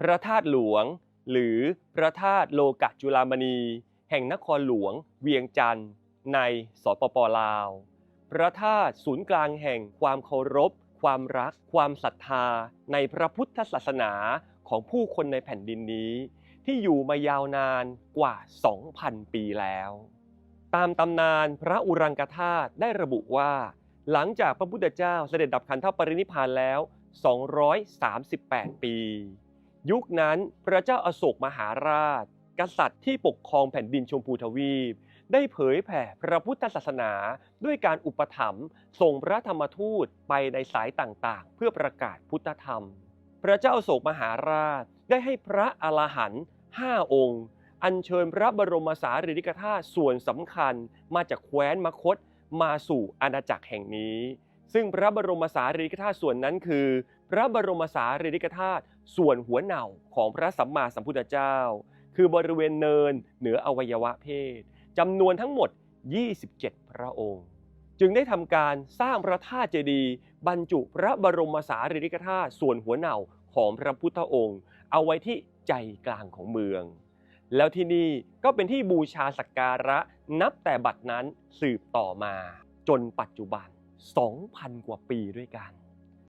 พระธาตุหลวง หรือพระธาตุโลกะจุลามณี แห่งนครหลวง เวียงจันทร์ ในสปปลาว พระธาตุศูนย์กลางแห่งความเคารพ ความรัก ความศรัทธา ในพระพุทธศาสนาของผู้คนในแผ่นดินนี้ ที่อยู่มายาวนานกว่า 2,000 ปีแล้ว ตามตำนานพระอุรังกธาตุได้ระบุว่า หลังจากพระพุทธเจ้าเสด็จดับขันธปรินิพพานแล้ว 238 ปี ยุคนั้นพระเจ้าอาโศกมหาราช กษัตริย์ที่ปกครองแผ่นดินชมพูทวีป ได้เผยแผ่พระพุทธศาสนา ด้วยการอุปถัมภ์ส่งพระธรรมทูตไปในสายต่างๆ เพื่อประกาศพุทธธรรม พระเจ้าอโศกมหาราชได้ให้พระอรหันต์ห้าองค์ อัญเชิญพระบรมสารีริกธาตุส่วนสำคัญมาจากแคว้นมคตมาสู่อาณาจักรแห่งนี้ ซึ่งพระบรมสารีริกธาตุส่วนนั้นคือ พระบรมสารีริกธาตุส่วนหัวเหน่าของพระสัมมาสัมพุทธเจ้า คือบริเวณเนินเหนืออวัยวะเพศจำนวนทั้งหมด 27 พระองค์ จึงได้ทำการสร้างพระธาตุเจดีย์บรรจุพระบรมสารีริกธาตุส่วนหัวเหน่าของพระพุทธองค์ เอาไว้ที่ใจกลางของเมือง แล้วที่นี่ก็เป็นที่บูชาสักการะนับแต่บัดนั้นสืบต่อมาจนปัจจุบัน 2,000 กว่าปีด้วยกัน